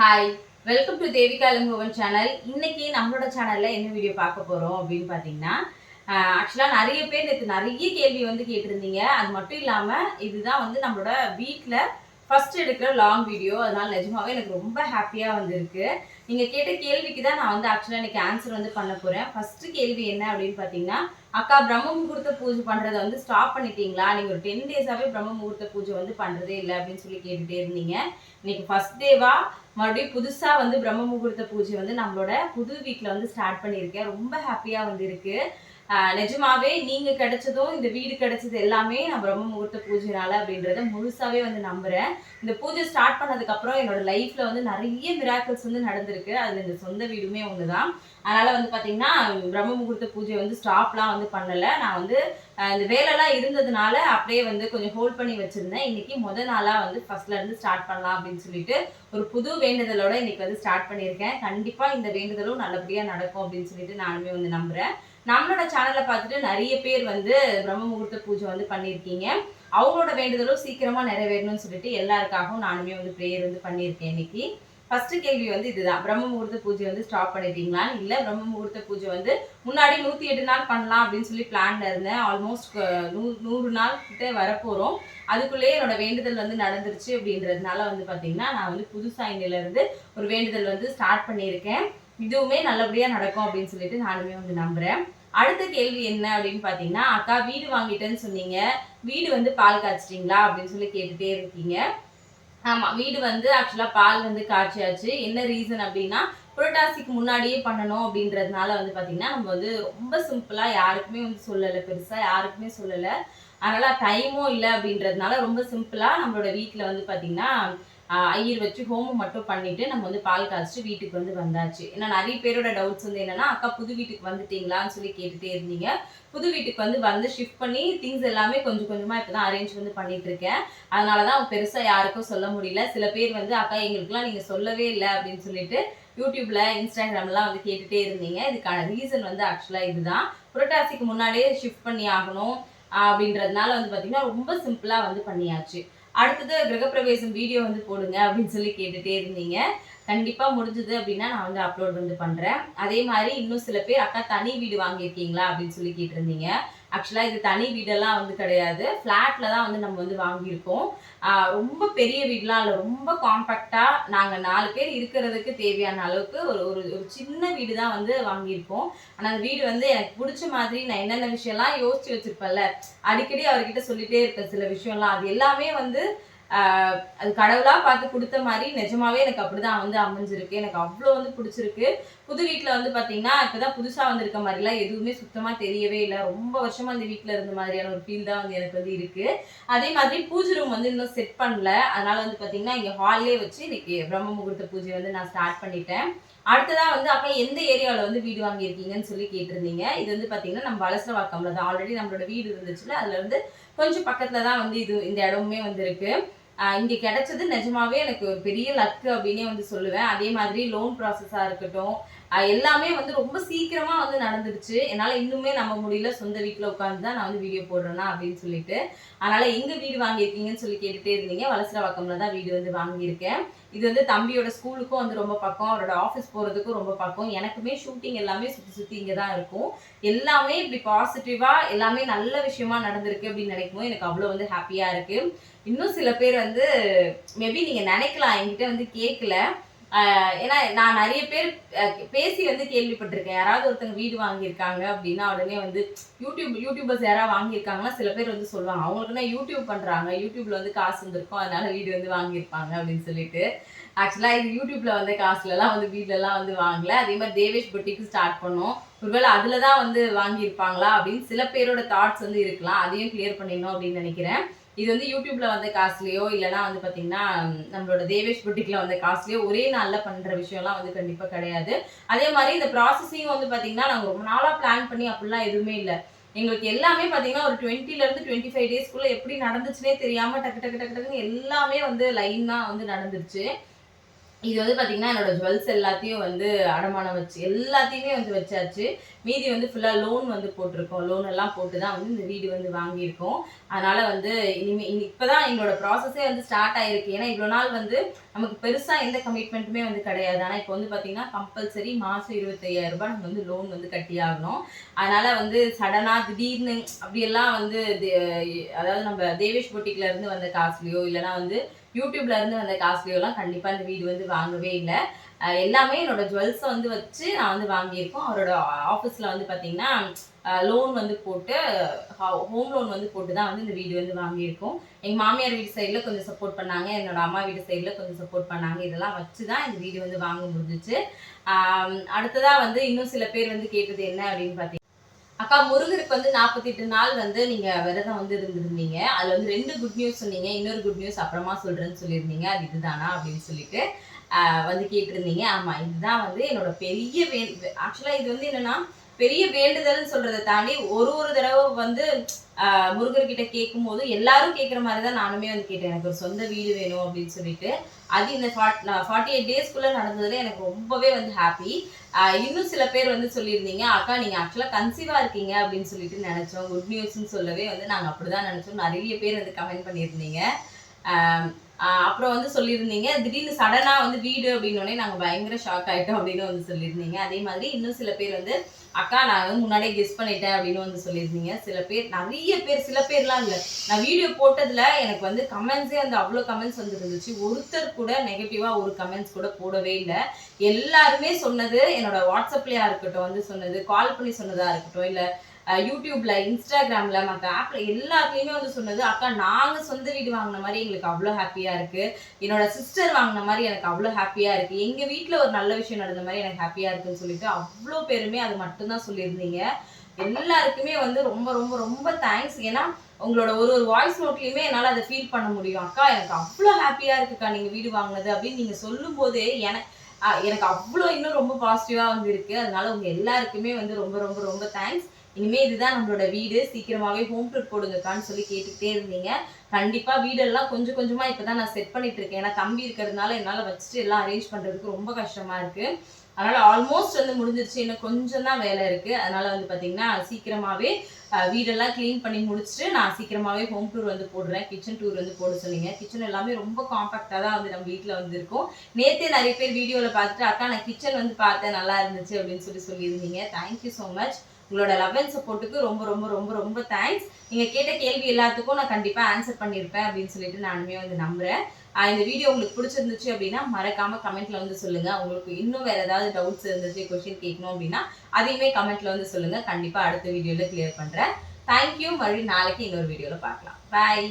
Hi welcome to Devika Ilangovan channel இன்னைக்கு நம்மளோட சேனல்ல என்ன வீடியோ பார்க்க போறோம் அப்படின்னு பார்த்தீங்கன்னா ஆக்சுவலாக நிறைய பேர் நேற்று நிறைய கேள்வி வந்து கேட்டிருந்தீங்க. அது மட்டும் இல்லாமல் இதுதான் வந்து நம்மளோட வீட்டில் ஃபர்ஸ்ட் எடுக்கிற லாங் வீடியோ அதனால நிஜமாவே எனக்கு ரொம்ப ஹாப்பியாக வந்திருக்கு. நீங்கள் கேட்ட கேள்விக்கு தான் நான் வந்து ஆக்சுவலாக எனக்கு ஆன்சர் வந்து பண்ண போகிறேன் ஃபஸ்ட்டு கேள்வி என்ன அப்படின்னு பார்த்தீங்கன்னா அக்கா பிரம்ம முகூர்த்த பூஜை பண்ணுறதை வந்து ஸ்டாப் பண்ணிட்டீங்களா? நீங்கள் ஒரு டென் டேஸாகவே பிரம்ம முகூர்த்த பூஜை வந்து பண்ணுறதே இல்லை அப்படின்னு சொல்லி கேட்டுகிட்டே இருந்தீங்க. இன்னைக்கு ஃபஸ்ட் டேவா மறுபடியும் புதுசாக வந்து பிரம்ம முகூர்த்த பூஜை வந்து நம்மளோட புது வீட்டில் வந்து ஸ்டார்ட் பண்ணியிருக்கேன். ரொம்ப ஹாப்பியாக வந்து இருக்கு. நிஜமாவே நீங்க கிடைச்சதும் இந்த வீடு கிடைச்சது எல்லாமே நான் பிரம்ம முகூர்த்த பூஜைனால அப்படின்றத முழுசாவே வந்து நம்புறேன். இந்த பூஜை ஸ்டார்ட் பண்ணதுக்கு அப்புறம் என்னோட லைஃப்ல வந்து நிறைய மிராக்கிள்ஸ் வந்து நடந்திருக்கு. அதுல இந்த சொந்த வீடுமே ஒண்ணுதான். அதனால வந்து பாத்தீங்கன்னா பிரம்ம முகூர்த்த பூஜை வந்து ஸ்டாப்லாம் வந்து பண்ணல. நான் வந்து இந்த வேலைலாம் இருந்ததுனால அப்படியே வந்து கொஞ்சம் ஹோல்ட் பண்ணி வச்சிருந்தேன். இன்னைக்கு முத நாளா வந்து ஃபர்ஸ்ட்ல இருந்து ஸ்டார்ட் பண்ணலாம் அப்படின்னு சொல்லிட்டு ஒரு புது வேண்டுதலோட இன்னைக்கு வந்து ஸ்டார்ட் பண்ணியிருக்கேன். கண்டிப்பா இந்த வேண்டுதலும் நல்லபடியா நடக்கும் அப்படின்னு சொல்லிட்டு நானுமே வந்து நம்புறேன். நம்மளோட சேனலை பார்த்துட்டு நிறைய பேர் வந்து பிரம்ம முகூர்த்த பூஜை வந்து பண்ணியிருக்கீங்க. அவங்களோட வேண்டுதலும் சீக்கிரமாக நிறைவேறணும்னு சொல்லிட்டு எல்லாருக்காகவும் நானுமே வந்து ப்ரேயர் வந்து பண்ணியிருக்கேன் இன்னைக்கு. ஃபர்ஸ்ட் கேள்வி வந்து இதுதான். பிரம்ம முகூர்த்த பூஜை வந்து ஸ்டாப் பண்ணிட்டீங்களா இல்லை பிரம்ம முகூர்த்த பூஜை வந்து முன்னாடி நூற்றி எட்டு நாள் பண்ணலாம் அப்படின்னு சொல்லி பிளான்ல இருந்தேன். ஆல்மோஸ்ட் நூறு நாள் கிட்ட வரப்போகிறோம் அதுக்குள்ளேயே என்னோட வேண்டுதல் வந்து நடந்துருச்சு அப்படின்றதுனால வந்து பார்த்தீங்கன்னா நான் வந்து புதுசாக இன்னிலருந்து ஒரு வேண்டுதல் வந்து ஸ்டார்ட் பண்ணியிருக்கேன். இதுவுமே நல்லபடியா நடக்கும் அப்படின்னு சொல்லிட்டு நானுமே வந்து நம்புறேன். அடுத்த கேள்வி என்ன அப்படின்னு பாத்தீங்கன்னா அக்கா வீடு வாங்கிட்டேன்னு சொன்னீங்க. வீடு வந்து பால் காய்ச்சிட்டீங்களா? அப்படின்னு சொல்லி கேட்டுட்டே இருக்கீங்க. ஆமா வீடு வந்து ஆக்சுவலா பால் வந்து காய்ச்சியாச்சு. என்ன ரீசன் அப்படின்னா புரட்டாசிக்கு முன்னாடியே பண்ணணும் அப்படின்றதுனால வந்து பாத்தீங்கன்னா நம்ம வந்து ரொம்ப சிம்பிளா யாருக்குமே வந்து சொல்லலை பெருசா யாருக்குமே சொல்லலை. அதனால டைமும் இல்லை அப்படின்றதுனால ரொம்ப சிம்பிளா நம்மளோட வீட்டில் வந்து பாத்தீங்கன்னா ஐயர் வச்சு ஹோமம் மட்டும் பண்ணிட்டு நம்ம வந்து பால் காய்ச்சிட்டு வீட்டுக்கு வந்து வந்தாச்சு. ஏன்னா நிறைய பேரோட டவுட்ஸ் வந்து என்னன்னா அக்கா புது வீட்டுக்கு வந்துட்டீங்களான்னு சொல்லி கேட்டுட்டே இருந்தீங்க. புது வீட்டுக்கு வந்து வந்து ஷிஃப்ட் பண்ணி திங்ஸ் எல்லாமே கொஞ்சம் கொஞ்சமா இப்பதான் அரேஞ்ச் வந்து பண்ணிட்டு இருக்கேன். அதனாலதான் பெருசா யாருக்கும் சொல்ல முடியல. சில பேர் வந்து அக்கா எங்களுக்குலாம் நீங்க சொல்லவே இல்லை அப்படின்னு சொல்லிட்டு யூடியூப்ல இன்ஸ்டாகிராம்லாம் வந்து கேட்டுட்டே இருந்தீங்க. இதுக்கான ரீசன் வந்து ஆக்சுவலா இதுதான். புரட்டாசிக்கு முன்னாடியே ஷிஃப்ட் பண்ணி ஆகணும் அப்படின்றதுனால வந்து பாத்தீங்கன்னா ரொம்ப சிம்பிளா வந்து பண்ணியாச்சு. அடுத்தது கிரகப்பிரவேசம் வீடியோ வந்து போடுங்க அப்படின்னு சொல்லி கேட்டுட்டே இருந்தீங்க. கண்டிப்பாக முடிஞ்சது அப்படின்னா நான் வந்து அப்லோட் வந்து பண்ணுறேன் அதே மாதிரி இன்னும் சில பேர் அக்கா தனி வீடு வாங்கியிருக்கீங்களா? அப்படின்னு சொல்லி கேட்டிருந்தீங்க. ஆக்சுவலாக இது தனி வீடெல்லாம் வந்து கிடையாது. ஃப்ளாட்டில் தான் வந்து நம்ம வந்து வாங்கியிருக்கோம். ரொம்ப பெரிய வீடெலாம் இல்லை. ரொம்ப காம்பேக்டா நாங்கள் நாலு பேர் இருக்கிறதுக்கு தேவையான அளவுக்கு ஒரு ஒரு ஒரு சின்ன வீடு தான் வந்து வாங்கியிருக்கோம். ஆனால் அந்த வீடு வந்து எனக்கு பிடிச்ச மாதிரி நான் என்னென்ன விஷயம்லாம் யோசிச்சு வச்சுருப்பேன்ல. அடிக்கடி அவர்கிட்ட சொல்லிகிட்டே இருப்பேன் சில விஷயம்லாம். அது எல்லாமே வந்து அது கடவுளாக பார்த்து கொடுத்த மாதிரி நிஜமாவே எனக்கு அப்படிதான் வந்து அமைஞ்சிருக்கு. எனக்கு அவ்வளோ வந்து பிடிச்சிருக்கு. புது வீட்டில் வந்து பார்த்தீங்கன்னா இப்போதான் புதுசாக வந்திருக்க மாதிரிலாம் எதுவுமே சுத்தமாக தெரியவே இல்லை. ரொம்ப வருஷமாக அந்த வீட்டில் இருந்த மாதிரியான ஒரு ஃபீல் தான் வந்து எனக்கு வந்து இருக்குது அதே மாதிரி பூஜை ரூம் வந்து இன்னும் செட் பண்ணல. அதனால வந்து பார்த்தீங்கன்னா இங்கே ஹால்லே வச்சு இன்னைக்கு பிரம்ம முகூர்த்த பூஜை வந்து நான் ஸ்டார்ட் பண்ணிட்டேன். அடுத்ததாக வந்து அக்கா எந்த ஏரியாவில் வந்து வீடு வாங்கியிருக்கீங்கன்னு சொல்லி கேட்டிருந்தீங்க. இது வந்து பார்த்தீங்கன்னா நம்ம வலசவாக்கம்ல தான். ஆல்ரெடி நம்மளோட வீடு இருந்துச்சுல அதில் வந்து கொஞ்சம் பக்கத்தில் தான் வந்து இது இந்த இடமுமே வந்து இருக்குது இங்க கிடைச்சது நிஜமாவே எனக்கு ஒரு பெரிய லக்கு அப்படின்னே வந்து சொல்லுவேன். அதே மாதிரி லோன் ப்ராசஸா இருக்கட்டும் எல்லாமே வந்து ரொம்ப சீக்கிரமா வந்து நடந்துருச்சு. என்னால இன்னுமே நம்ப முடியல. சொந்த வீட்டுல உட்காந்து தான் நான் வந்து வீடியோ போடுறேன்னா அப்படின்னு சொல்லிட்டு. அதனால எங்க வீடு வாங்கியிருக்கீங்கன்னு சொல்லி கேட்டுட்டே இருந்தீங்க. வலசரவாக்கம்ல தான் வீடு வந்து வாங்கியிருக்கேன். இது வந்து தம்பியோட ஸ்கூலுக்கும் வந்து ரொம்ப பக்கம். அவரோட ஆஃபீஸ் போறதுக்கும் ரொம்ப பக்கம். எனக்குமே ஷூட்டிங் எல்லாமே சுத்தி சுத்தி இங்க தான் இருக்கும். எல்லாமே இப்படி பாசிட்டிவா எல்லாமே நல்ல விஷயமா நடந்திருக்கு அப்படின்னு நினைக்கும்போது எனக்கு அவ்வளோ வந்து ஹாப்பியா இருக்கு. இன்னும் சில பேர் வந்து மேபி நீங்க நினைக்கலாம். என்கிட்ட வந்து கேட்கல ஏன்னா நான் நிறைய பேர் பேசி வந்து கேள்விப்பட்டிருக்கேன். யாராவது ஒருத்தங்க வீடு வாங்கியிருக்காங்க அப்படின்னா உடனே வந்து யூடியூப் யூடியூபர்ஸ் யாராவது வாங்கியிருக்காங்கன்னா சில பேர் வந்து சொல்லுவாங்க. அவங்களுக்குன்னா யூடியூப் பண்ணுறாங்க யூடியூப்ல வந்து காசு வந்திருக்கும். அதனால வீடு வந்து வாங்கியிருப்பாங்க அப்படின்னு சொல்லிட்டு. ஆக்சுவலாக இது யூடியூப்ல வந்து காசுலலாம் வந்து வீட்லலாம் வந்து வாங்கல. அதே மாதிரி தேவேஷ் பொட்டிக்கு ஸ்டார்ட் பண்ணோம். ஒருவேளை அதில் தான் வந்து வாங்கியிருப்பாங்களா அப்படின்னு சில பேரோட தாட்ஸ் வந்து இருக்கலாம். அதையும் கிளியர் பண்ணிடணும் அப்படின்னு நினைக்கிறேன். இது வந்து யூடியூப்ல வந்த காசுலயோ இல்லைன்னா வந்து பாத்தீங்கன்னா நம்மளோட தேவேஷ் புட்டிக்ல வந்த காசுலயோ ஒரே நாள்ல பண்ற விஷயம்லாம் வந்து கண்டிப்பா கிடையாது. அதே மாதிரி இந்த ப்ராசஸிங் வந்து பாத்தீங்கன்னா நாங்க ரொம்ப நாளா பிளான் பண்ணி அப்படிலாம் எதுவுமே இல்லை. எங்களுக்கு எல்லாமே பார்த்தீங்கன்னா ஒரு டுவெண்ட்டில இருந்து டுவெண்ட்டி ஃபைவ் டேஸ்க்குள்ள எப்படி நடந்துச்சுனே தெரியாம டக்கு டக்கு டக்கு டக்குன்னு எல்லாமே வந்து லைனா வந்து நடந்துருச்சு. இது வந்து பார்த்தீங்கன்னா என்னோட ஜுவல்ஸ் எல்லாத்தையும் வந்து அடமானம் வச்சு எல்லாத்தையுமே வந்து வச்சாச்சு. மீதி வந்து ஃபுல்லாக லோன் வந்து போட்டிருக்கோம். லோன் எல்லாம் போட்டு தான் வந்து இந்த வீடு வந்து வாங்கியிருக்கோம். அதனால் வந்து இனிமே இனி இப்போ தான் என்னோடய ப்ராசஸே வந்து ஸ்டார்ட் ஆகிருக்கு ஏன்னா இவ்வளோ நாள் வந்து நமக்கு பெருசாக எந்த கமிட்மெண்ட்டுமே வந்து கிடையாது. ஆனால் இப்போ வந்து பார்த்தீங்கன்னா கம்பல்சரி மாதம் இருபத்தையாயிரம் ரூபாய் நம்ம வந்து லோன் வந்து கட்டி ஆகணும். அதனால் வந்து சடனாக திடீர்னு அப்படியெல்லாம் வந்து தே- அதாவது நம்ம தேவேஷ் பொட்டிக்ல இருந்து வந்த காசுலையோ இல்லைனா வந்து யூடியூப்ல இருந்து வந்த காசுலையோலாம் கண்டிப்பாக இந்த வீடு வந்து வாங்கவே இல்லை. எல்லாமே என்னோட ஜுவல்ஸை வந்து வச்சு நான் வந்து வாங்கியிருக்கோம். அவரோட ஆஃபீஸில் வந்து பார்த்தீங்கன்னா லோன் வந்து போட்டு ஹோம் லோன் வந்து போட்டு தான் வந்து இந்த வீடு வந்து வாங்கியிருக்கோம். எங்கள் மாமியார் வீடு சைடில் கொஞ்சம் சப்போர்ட் பண்ணாங்க. என்னோட அம்மா வீடு சைடில் கொஞ்சம் சப்போர்ட் பண்ணாங்க. இதெல்லாம் வச்சு தான் இந்த வீடு வந்து வாங்க முடிஞ்சிச்சு. அடுத்ததாக வந்து இன்னும் சில பேர் வந்து கேட்டது என்ன அப்படின்னு பார்த்தீங்கன்னா அக்கா முருகருக்கு வந்து நாற்பத்தெட்டு நாள் வந்து நீங்க விரதம் வந்து இருந்திருந்தீங்க. அதுல வந்து ரெண்டு குட் நியூஸ் சொன்னீங்க. இன்னொரு குட் நியூஸ் அப்புறமா சொல்றேன்னு சொல்லியிருந்தீங்க. அது இதுதானா அப்படின்னு சொல்லிட்டு வந்து கேட்டிருந்தீங்க. ஆமா இதுதான் வந்து என்னோட பெரிய வே ஆக்சுவலா இது வந்து என்னன்னா பெரிய வேண்டுதல்னு சொல்றதை தாண்டி ஒரு ஒரு தடவை வந்து ஆஹ் முருகர்கிட்ட கேட்கும் போது எல்லாரும் கேட்குற மாதிரி தான் நானுமே வந்து கேட்டேன். எனக்கு ஒரு சொந்த வீடு வேணும் அப்படின்னு சொல்லிட்டு. அது இந்த ஃபார்ட்டி எயிட் டேஸ்க்குள்ளே நடந்ததுல எனக்கு ரொம்பவே வந்து ஹாப்பி இன்னும் சில பேர் வந்து சொல்லியிருந்தீங்க அக்கா நீங்கள் ஆக்சுவலாக கன்சீவாக இருக்கீங்க அப்படின்னு சொல்லிட்டு நினச்சோம். குட் நியூஸ்னு சொல்லவே வந்து நாங்கள் அப்படி தான் நினச்சோம். நிறைய பேர் வந்து கமெண்ட் பண்ணியிருந்தீங்க. அப்புறம் வந்து சொல்லியிருந்தீங்க திடீர்னு சடனாக வந்து வீடு அப்படின்னோடனே நாங்கள் பயங்கர ஷாக் ஆகிட்டோம் அப்படின்னு வந்து சொல்லியிருந்தீங்க. அதே மாதிரி இன்னும் சில பேர் வந்து அக்கா நான் வந்து முன்னாடியே கெஸ் பண்ணிட்டேன் அப்படின்னு வந்து சொல்லியிருந்தீங்க. சில பேர் நிறைய பேர் சில பேர்லாம் இல்லை. நான் வீடியோ போட்டதில் எனக்கு வந்து கமெண்ட்ஸே வந்து அவ்வளோ கமெண்ட்ஸ் வந்துருந்துச்சு. ஒருத்தர் கூட நெகட்டிவாக ஒரு கமெண்ட்ஸ் கூட போடவே இல்லை. எல்லாருமே சொன்னது என்னோட வாட்ஸ்அப்லையாக இருக்கட்டும் வந்து சொன்னது கால் பண்ணி சொன்னதாக இருக்கட்டும் இல்லை யூடியூப்ல இன்ஸ்டாகிராம்ல மற்ற ஆப்ல எல்லாத்துலேயுமே வந்து சொன்னது அக்கா நாங்கள் சொந்த வீடு வாங்கின மாதிரி எங்களுக்கு அவ்வளோ ஹாப்பியாக இருக்கு. என்னோட சிஸ்டர் வாங்கின மாதிரி எனக்கு அவ்வளோ ஹாப்பியாக இருக்கு. எங்கள் வீட்டில் ஒரு நல்ல விஷயம் நடந்த மாதிரி எனக்கு ஹாப்பியாக இருக்குன்னு சொல்லிட்டு அவ்வளோ பேருமே அது மட்டும்தான் சொல்லியிருந்தீங்க. எல்லாருக்குமே வந்து ரொம்ப ரொம்ப ரொம்ப தேங்க்ஸ் ஏன்னா உங்களோட ஒரு ஒரு வாய்ஸ் நோட்லையுமே என்னால் அதை ஃபீல் பண்ண முடியும். அக்கா எனக்கு அவ்வளோ ஹாப்பியாக இருக்குக்கா நீங்கள் வீடு வாங்கினது அப்படின்னு நீங்கள் சொல்லும்போதே எனக்கு எனக்கு அவ்வளோ இன்னும் ரொம்ப பாசிட்டிவாக வந்து இருக்கு. அதனால உங்க எல்லாருக்குமே வந்து ரொம்ப ரொம்ப ரொம்ப தேங்க்ஸ் இனிமே இதுதான் நம்மளோட வீடு. சீக்கிரமாவே ஹோம் டூர் போடுங்கக்கான்னு சொல்லி கேட்டுக்கிட்டே இருந்தீங்க. கண்டிப்பா வீடெல்லாம் கொஞ்சம் கொஞ்சமா இப்பதான் நான் செட் பண்ணிட்டு இருக்கேன் ஏன்னா தம்பி இருக்கிறதுனால என்னால வச்சுட்டு எல்லாம் அரேஞ்ச் பண்றதுக்கு ரொம்ப கஷ்டமா இருக்கு. அதனால ஆல்மோஸ்ட் வந்து முடிஞ்சிருச்சு. இன்னும் கொஞ்சம் தான் வேலை இருக்கு. அதனால வந்து பாத்தீங்கன்னா சீக்கிரமாவே வீடெல்லாம் க்ளீன் பண்ணி முடிச்சுட்டு நான் சீக்கிரமாவே ஹோம் டூர் வந்து போடுறேன். கிச்சன் டூர் வந்து போட சொன்னீங்க. கிச்சன் எல்லாமே ரொம்ப காம்பாக்டாக தான் வந்து நம்ம வீட்டில் வந்து இருக்கும். நேத்தே நிறைய பேர் வீடியோவில் பார்த்துட்டு அக்கா நான் கிச்சன் வந்து பார்த்தேன். நல்லா இருந்துச்சு. அப்படின்னு சொல்லி சொல்லியிருந்தீங்க. தேங்க்யூ ஸோ மச் உங்களோட லவ் அண்ட் சப்போர்ட்டுக்கு ரொம்ப ரொம்ப ரொம்ப ரொம்ப தேங்க்ஸ் நீங்கள் கேட்ட கேள்வி எல்லாத்துக்கும் நான் கண்டிப்பாக ஆன்சர் பண்ணியிருப்பேன் அப்படின்னு சொல்லிட்டு நானுமே வந்து நம்புறேன். இந்த வீடியோ உங்களுக்கு பிடிச்சிருந்துச்சு அப்படின்னா மறக்காம கமெண்ட்ல வந்து சொல்லுங்க. உங்களுக்கு இன்னும் வேற ஏதாவது டவுட்ஸ் இருந்துச்சு கொஸ்டின் கேட்கணும் அப்படின்னா அதையுமே கமெண்ட்ல வந்து சொல்லுங்க. கண்டிப்பா அடுத்த வீடியோல கிளியர் பண்றேன். தேங்க்யூ மறுபடியும் நாளைக்கு இன்னொரு வீடியோல பார்க்கலாம். பாய்